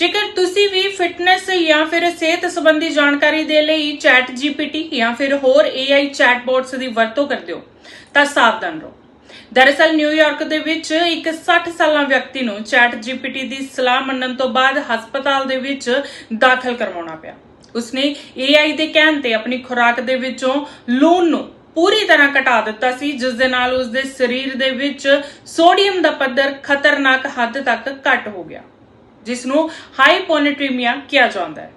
ਜੇਕਰ ਤੁਸੀਂ ਵੀ ਫਿਟਨੈਸ ਜਾਂ ਫਿਰ ਸਿਹਤ ਸੰਬੰਧੀ ਜਾਣਕਾਰੀ ਦੇ ਲਈ ਚੈਟ ਜੀਪੀਟੀ ਜਾਂ ਫਿਰ ਹੋਰ AI ਚੈਟਬੋਟਸ ਦੀ ਵਰਤੋਂ ਕਰਦੇ ਹੋ, ਤਾਂ ਸਾਵਧਾਨ ਰਹੋ। ਦਰਅਸਲ ਨਿਊਯਾਰਕ ਦੇ ਵਿੱਚ ਇੱਕ 60 ਸਾਲਾਂ ਵਿਅਕਤੀ ਨੂੰ ਚੈਟ ਜੀਪੀਟੀ ਦੀ ਸਲਾਹ ਮੰਨਣ ਤੋਂ ਬਾਅਦ ਹਸਪਤਾਲ ਦੇ ਵਿੱਚ ਦਾਖਲ ਕਰਵਾਉਣਾ ਪਿਆ। ਉਸਨੇ AI ਦੇ ਕਹਿਣ ਤੇ ਆਪਣੀ ਖੁਰਾਕ ਦੇ ਵਿੱਚੋਂ ਲੂਣ ਨੂੰ ਪੂਰੀ ਤਰ੍ਹਾਂ ਘਟਾ ਦਿੱਤਾ ਸੀ, ਜਿਸ ਦੇ ਨਾਲ ਉਸਦੇ ਸਰੀਰ ਦੇ ਵਿੱਚ ਸੋਡੀਅਮ ਦਾ ਪੱਧਰ ਖਤਰਨਾਕ ਹੱਦ ਤੱਕ ਘਟ ਹੋ ਗਿਆ। ਜਿਸ ਨੂੰ ਹਾਈਪੋਨੈਟ੍ਰੀਮੀਆ ਕਿਹਾ ਜਾਂਦਾ ਹੈ।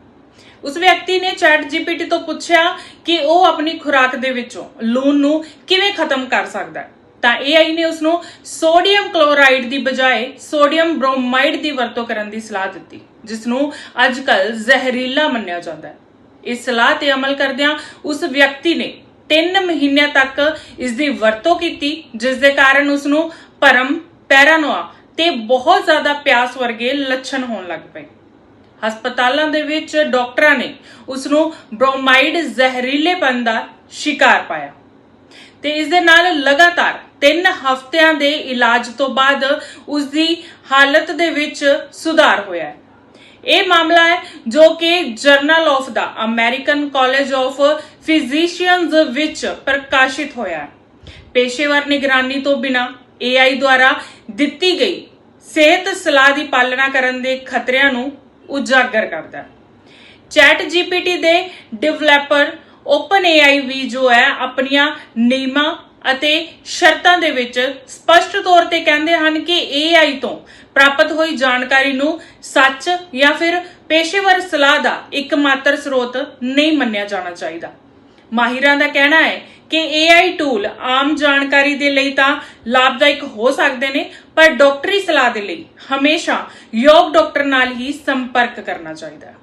ਉਸ ਵਿਅਕਤੀ ਨੇ ਚੈਟ ਜੀਪੀਟੀ ਤੋਂ ਪੁੱਛਿਆ ਕਿ ਉਹ ਆਪਣੀ ਖੁਰਾਕ ਦੇ ਵਿੱਚੋਂ ਲੂਣ ਨੂੰ ਕਿਵੇਂ ਖਤਮ ਕਰ ਸਕਦਾ ਹੈ। ਤਾਂ AI ਨੇ ਉਸ ਨੂੰ ਸੋਡੀਅਮ ਕਲੋਰਾਈਡ ਦੀ ਬਜਾਏ ਸੋਡੀਅਮ ਬ੍ਰੋਮਾਈਡ ਦੀ ਵਰਤੋਂ ਕਰਨ ਦੀ ਸਲਾਹ ਦਿੱਤੀ ਜਿਸ ਨੂੰ ਅੱਜਕੱਲ ਜ਼ਹਿਰੀਲਾ ਮੰਨਿਆ ਜਾਂਦਾ ਹੈ। ਇਸ ਸਲਾਹ ਤੇ ਅਮਲ ਕਰਦਿਆਂ ਉਸ ਵਿਅਕਤੀ ਨੇ 3 ਮਹੀਨਿਆਂ ਤੱਕ ਇਸ ਦੀ ਵਰਤੋਂ ਕੀਤੀ ਜਿਸ ਦੇ ਕਾਰਨ ਉਸ ਨੂੰ ਭਰਮ ਪੈਰਾਨੋਆ ਤੇ ਬਹੁਤ ਜ਼ਿਆਦਾ ਪਿਆਸ ਵਰਗੇ ਲੱਛਣ ਹੋਣ ਲੱਗ ਪਏ। ਹਸਪਤਾਲਾਂ ਦੇ ਵਿੱਚ ਡਾਕਟਰਾਂ ਨੇ ਉਸ ਨੂੰ ਬ੍ਰੋਮਾਈਡ ਜ਼ਹਿਰੀਲੇਪਨ ਦਾ ਸ਼ਿਕਾਰ ਪਾਇਆ। ਤੇ ਇਸ ਦੇ ਨਾਲ ਲਗਾਤਾਰ 3 ਹਫ਼ਤਿਆਂ ਦੇ ਇਲਾਜ ਤੋਂ ਬਾਅਦ ਉਸ ਦੀ ਹਾਲਤ ਦੇ ਵਿੱਚ ਸੁਧਾਰ ਹੋਇਆ ਹੈ। ਇਹ ਮਾਮਲਾ ਹੈ ਜੋ ਕਿ journal of the American college of physicians ਵਿੱਚ ਪ੍ਰਕਾਸ਼ਿਤ ਹੋਇਆ ਹੈ। ਪੇਸ਼ੇਵਰ ਨਿਗਰਾਨੀ ਤੋਂ ਬਿਨਾ AI ਦੁਆਰਾ ਦਿੱਤੀ ਗਈ ਸਿਹਤ ਸਲਾਹ ਦੀ ਪਾਲਣਾ ਕਰਨ ਦੇ ਖਤਰਿਆਂ ਨੂੰ ਉਜਾਗਰ ਕਰਦਾ ਹੈ। ਚੈਟ ਜੀਪੀਟੀ ਦੇ ਡਿਵੈਲਪਰ OpenAI ਵੀ ਜੋ ਹੈ, ਆਪਣੀਆਂ ਨਿਯਮਾਂ ਅਤੇ ਸ਼ਰਤਾਂ ਦੇ ਵਿੱਚ ਸਪਸ਼ਟ ਤੌਰ ਤੇ ਕਹਿੰਦੇ ਹਨ ਕਿ AI ਤੋਂ ਪ੍ਰਾਪਤ ਹੋਈ ਜਾਣਕਾਰੀ ਨੂੰ ਸੱਚ ਜਾਂ ਫਿਰ ਪੇਸ਼ੇਵਰ ਸਲਾਹ ਦਾ ਇੱਕਮਾਤਰ ਸਰੋਤ ਨਹੀਂ ਮੰਨਿਆ ਜਾਣਾ ਚਾਹੀਦਾ। ਮਾਹਿਰਾਂ ਦਾ ਕਹਿਣਾ ਹੈ ਕਿ AI ਟੂਲ ਆਮ ਜਾਣਕਾਰੀ ਦੇ ਲਈ ਤਾਂ ਲਾਭਦਾਇਕ ਹੋ ਸਕਦੇ ਨੇ, ਪਰ ਡਾਕਟਰੀ ਸਲਾਹ ਦੇ ਲਈ ਹਮੇਸ਼ਾ ਯੋਗ ਡਾਕਟਰ ਨਾਲ ਹੀ ਸੰਪਰਕ ਕਰਨਾ ਚਾਹੀਦਾ ਹੈ।